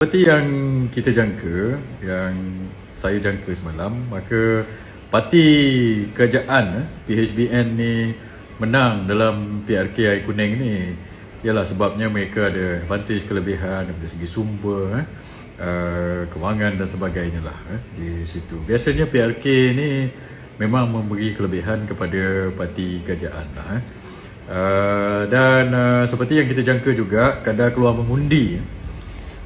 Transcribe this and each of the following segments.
Seperti yang kita jangka, yang saya jangka semalam, maka parti kerajaan eh, PHBN ni menang dalam PRK Air Kuning ni ialah sebabnya mereka ada advantage kelebihan dari segi sumber, eh, uh, kewangan dan sebagainya lah eh, di situ. Biasanya PRK ni memang memberi kelebihan kepada parti kerajaan lah. Eh. Dan seperti yang kita jangka juga, kadar keluar mengundi eh,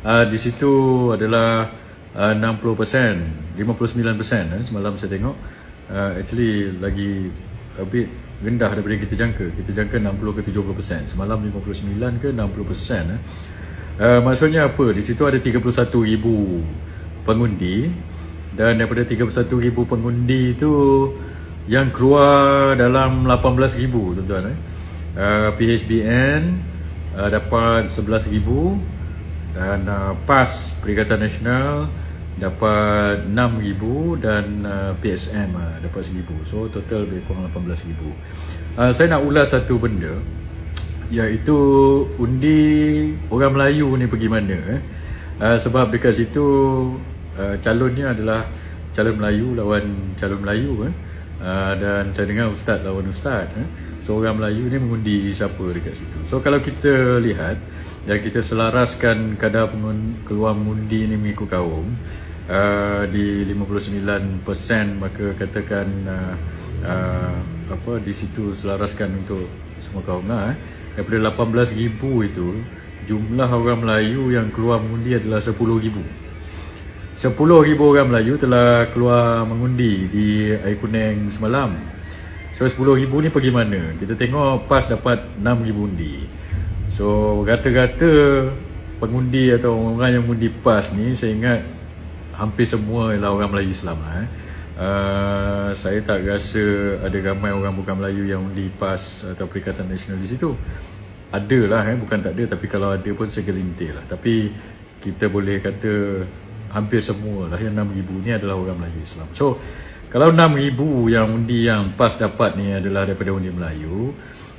uh, di situ adalah uh, 60%, 59% eh, semalam saya tengok. Uh, actually lagi a bit rendah daripada yang kita jangka. Kita jangka 60 ke 70%. Semalam 59 ke 60%. Eh. Uh, maksudnya apa? Di situ ada 31,000 pengundi dan daripada 31,000 pengundi itu yang keluar dalam 18,000 tuan-tuan eh. Uh, PHBN uh, dapat 11,000 dan uh, PAS Perikatan Nasional dapat 6,000 dan uh, PSM uh, dapat 1,000 so total lebih kurang 18,000 uh, saya nak ulas satu benda iaitu undi orang Melayu ni pergi mana eh? uh, sebab dekat situ uh, calonnya adalah calon Melayu lawan calon Melayu eh? Uh, dan saya dengar ustaz lawan ustaz eh? so orang Melayu ni mengundi siapa dekat situ so kalau kita lihat dan kita selaraskan kadar pengun, keluar mengundi ni mengikut kaum uh, di 59% maka katakan uh, uh, apa di situ selaraskan untuk semua kaum lah eh? daripada 18,000 itu jumlah orang Melayu yang keluar mengundi adalah 10,000 10,000 orang Melayu telah keluar mengundi di Air Kuning semalam. So 10,000 ni pergi mana? Kita tengok PAS dapat 6,000 undi. So rata-rata pengundi atau orang yang mengundi PAS ni saya ingat hampir semua ialah orang Melayu Islam lah. Eh. Uh, saya tak rasa ada ramai orang bukan Melayu yang undi PAS atau Perikatan Nasional di situ. Ada lah, eh. bukan tak ada tapi kalau ada pun segelintir lah. Tapi kita boleh kata hampir semua lah yang 6,000 ni adalah orang Melayu Islam. So, kalau 6,000 yang undi yang PAS dapat ni adalah daripada undi Melayu,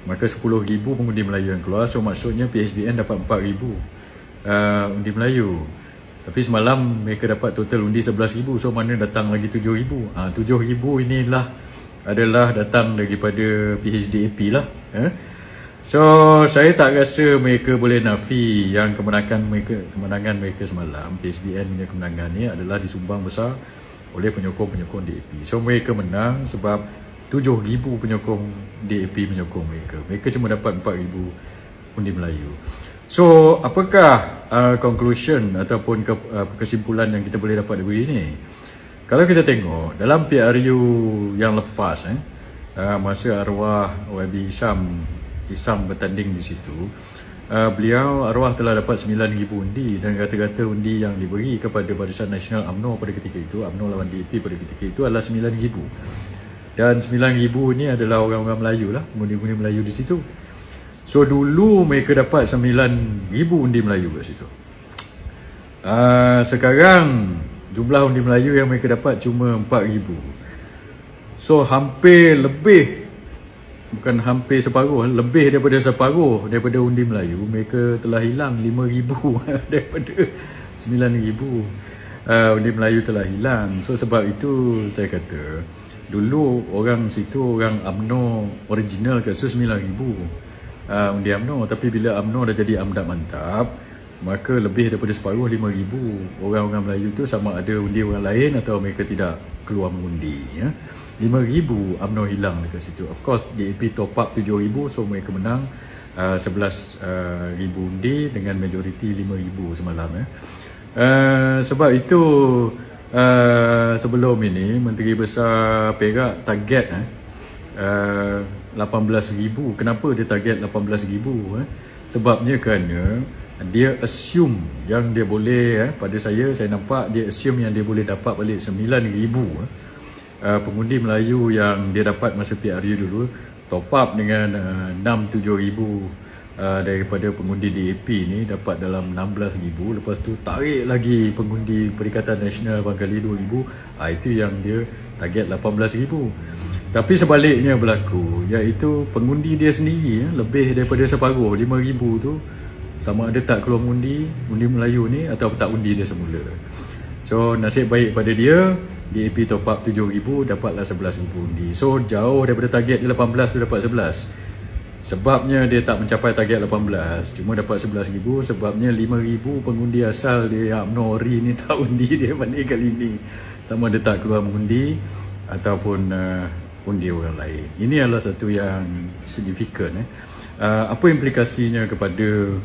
maka 10,000 pengundi Melayu yang keluar. So, maksudnya PHBN dapat 4,000 uh, undi Melayu. Tapi semalam mereka dapat total undi 11,000. So, mana datang lagi 7,000? Ha, 7,000 inilah adalah datang daripada PHDAP lah. Eh? So saya tak rasa mereka boleh nafi yang kemenangan mereka kemenangan mereka semalam PSBN punya kemenangan ni adalah disumbang besar oleh penyokong-penyokong DAP. So mereka menang sebab 7,000 penyokong DAP menyokong mereka. Mereka cuma dapat 4,000 undi Melayu. So apakah uh, conclusion ataupun ke, uh, kesimpulan yang kita boleh dapat dari ini? Kalau kita tengok dalam PRU yang lepas eh uh, masa arwah YB Syam Isam bertanding di situ uh, beliau arwah telah dapat 9,000 undi dan kata-kata undi yang diberi kepada Barisan Nasional UMNO pada ketika itu UMNO lawan DAP pada ketika itu adalah 9,000 dan 9,000 ni adalah orang-orang Melayu lah undi-undi Melayu di situ. So dulu mereka dapat 9,000 undi Melayu kat situ. Uh, sekarang jumlah undi Melayu yang mereka dapat cuma 4,000 so hampir lebih bukan hampir separuh lebih daripada separuh daripada undi Melayu mereka telah hilang 5000 daripada 9000 uh, undi Melayu telah hilang. So sebab itu saya kata dulu orang situ orang AMNO original ke so 9000 uh, undi AMNO tapi bila AMNO dah jadi amdat mantap maka lebih daripada separuh 5000 orang-orang Melayu tu sama ada undi orang lain atau mereka tidak keluar mengundi ya. 5000 UMNO hilang dekat situ. Of course DAP top up 7000 so mereka menang uh, 11000 uh, undi dengan majoriti 5000 semalam ya. Uh, sebab itu uh, sebelum ini menteri besar Perak target eh uh, 18000 kenapa dia target 18000 eh? Sebabnya kerana dia assume yang dia boleh eh, pada saya saya nampak dia assume yang dia boleh dapat balik 9000 eh, uh, pengundi Melayu yang dia dapat masa PRU dulu top up dengan uh, 6 7 ribu uh, daripada pengundi DAP ni dapat dalam 16 ribu. Lepas tu tarik lagi pengundi Perikatan Nasional Bangkali 2 ribu. Uh, itu yang dia target 18 ribu. Tapi sebaliknya berlaku iaitu pengundi dia sendiri ya, lebih daripada separuh 5 ribu tu sama ada tak keluar undi undi Melayu ni atau tak undi dia semula. So nasib baik pada dia DAP top up 7,000 dapatlah 11,000 undi. So jauh daripada target dia 18 tu dapat 11 Sebabnya dia tak mencapai target 18 Cuma dapat 11,000 Sebabnya 5,000 pengundi asal dia yang UMNO ni tak undi dia pada kali ni. Sama dia tak keluar mengundi Ataupun uh, undi orang lain. Ini adalah satu yang signifikan eh. uh, Apa implikasinya kepada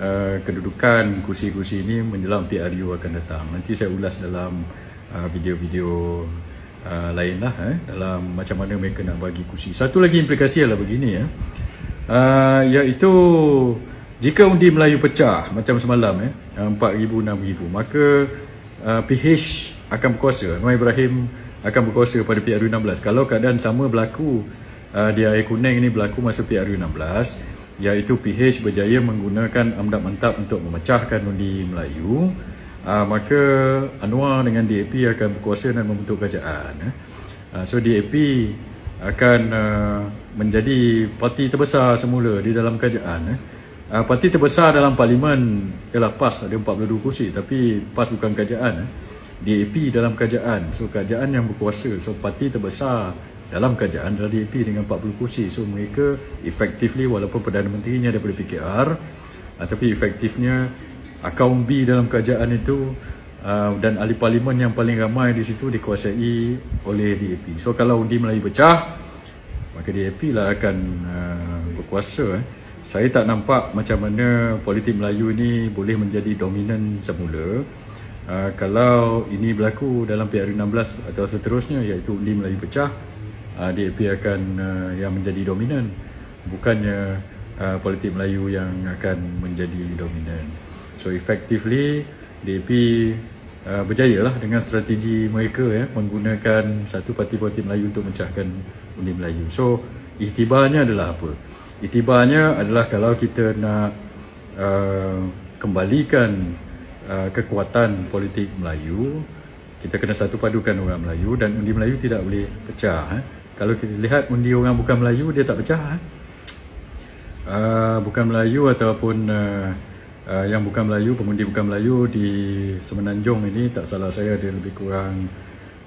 uh, kedudukan kursi-kursi ini menjelang PRU akan datang. Nanti saya ulas dalam uh, video-video uh, lain lah eh, Dalam macam mana mereka nak bagi kursi. Satu lagi implikasi adalah begini ya. Eh uh, iaitu jika undi Melayu pecah macam semalam eh 4000 6000 maka uh, PH akan berkuasa. Noor Ibrahim akan berkuasa pada PRU 16 kalau keadaan sama berlaku uh, di air kuning ini berlaku masa PRU 16 iaitu PH berjaya menggunakan amdap mantap untuk memecahkan undi Melayu uh, maka Anwar dengan DAP akan berkuasa dan membentuk kerajaan uh, so DAP akan uh, menjadi parti terbesar semula di dalam kerajaan. Uh, parti terbesar dalam parlimen ialah PAS ada 42 kursi tapi PAS bukan kerajaan eh. DAP dalam kerajaan so kerajaan yang berkuasa so parti terbesar dalam kerajaan adalah DAP dengan 40 kursi so mereka effectively walaupun Perdana Menterinya daripada PKR uh, tapi efektifnya akaun B dalam kerajaan itu uh, dan ahli parlimen yang paling ramai di situ dikuasai oleh DAP. So kalau undi Melayu pecah, maka DAP lah akan uh, berkuasa. Eh. Saya tak nampak macam mana politik Melayu ini boleh menjadi dominan semula. Uh, kalau ini berlaku dalam PRU 16 atau seterusnya iaitu undi Melayu pecah, uh, DAP akan uh, yang menjadi dominan. Bukannya uh, politik Melayu yang akan menjadi dominan. So effectively DAP uh, berjaya lah dengan strategi mereka ya menggunakan satu parti-parti Melayu untuk mencahkan undi Melayu. So iktibarnya adalah apa? Iktibarnya adalah kalau kita nak uh, kembalikan uh, kekuatan politik Melayu, kita kena satu padukan orang Melayu dan undi Melayu tidak boleh pecah. Eh. Kalau kita lihat undi orang bukan Melayu dia tak pecah. Eh. Uh, bukan Melayu ataupun uh, uh, yang bukan Melayu, pengundi bukan Melayu di Semenanjung ini tak salah saya ada lebih kurang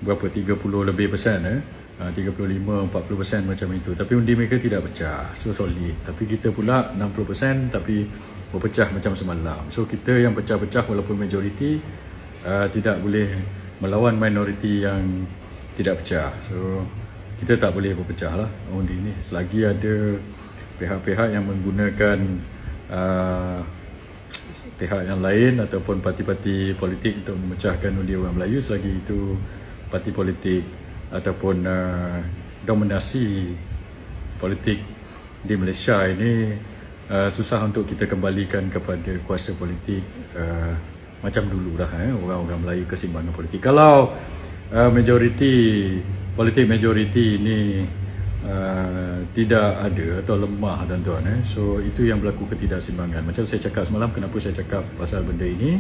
berapa 30 lebih persen eh. Uh, 35 40 persen macam itu. Tapi undi mereka tidak pecah. So solid. Tapi kita pula 60 persen tapi berpecah macam semalam. So kita yang pecah-pecah walaupun majoriti uh, tidak boleh melawan minoriti yang tidak pecah. So kita tak boleh berpecah lah. Undi ini. Selagi ada pihak-pihak yang menggunakan uh, pihak yang lain ataupun parti-parti politik untuk memecahkan undi orang Melayu selagi itu parti politik ataupun uh, dominasi politik di Malaysia ini uh, susah untuk kita kembalikan kepada kuasa politik uh, macam dulu lah eh, orang-orang Melayu kesimbangan politik. Kalau uh, majoriti politik majoriti ini Uh, tidak ada atau lemah tuan-tuan eh. So itu yang berlaku ketidaksimbangan. Macam saya cakap semalam kenapa saya cakap pasal benda ini?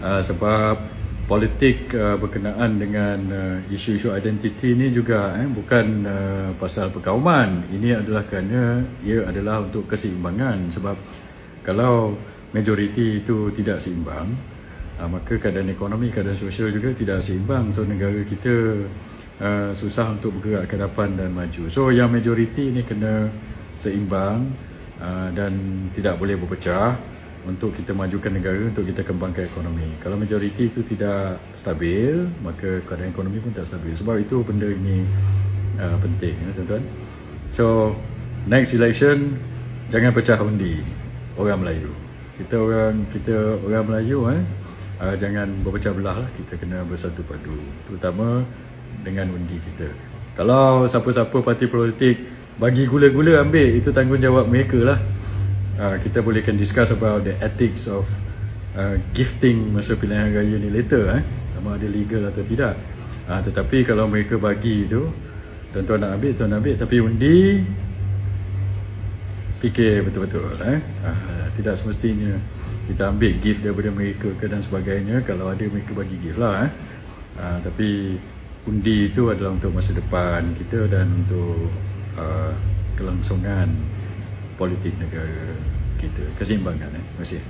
Uh, sebab politik uh, berkenaan dengan uh, isu-isu identiti ini juga eh, bukan uh, pasal perkauman. Ini adalah kerana ia adalah untuk keseimbangan sebab kalau majoriti itu tidak seimbang, uh, maka keadaan ekonomi, keadaan sosial juga tidak seimbang. So negara kita uh, susah untuk bergerak ke depan dan maju. So yang majoriti ini kena seimbang uh, dan tidak boleh berpecah untuk kita majukan negara, untuk kita kembangkan ekonomi. Kalau majoriti itu tidak stabil, maka keadaan ekonomi pun tak stabil. Sebab itu benda ini uh, penting, ya, tuan-tuan. So next election jangan pecah undi orang Melayu. Kita orang kita orang Melayu eh uh, jangan berpecah belah lah. Kita kena bersatu padu. Terutama dengan undi kita. Kalau siapa-siapa parti politik bagi gula-gula ambil itu tanggungjawab mereka lah. Uh, kita boleh kan discuss about the ethics of uh, gifting masa pilihan raya ni later eh. Sama ada legal atau tidak. Uh, tetapi kalau mereka bagi itu tuan-tuan nak ambil, tuan nak ambil tapi undi fikir betul-betul eh. Uh, tidak semestinya kita ambil gift daripada mereka ke dan sebagainya kalau ada mereka bagi gift lah eh. Uh, tapi undi itu adalah untuk masa depan kita dan untuk uh, kelangsungan politik negara. kita keseimbangan eh. Terima kasih.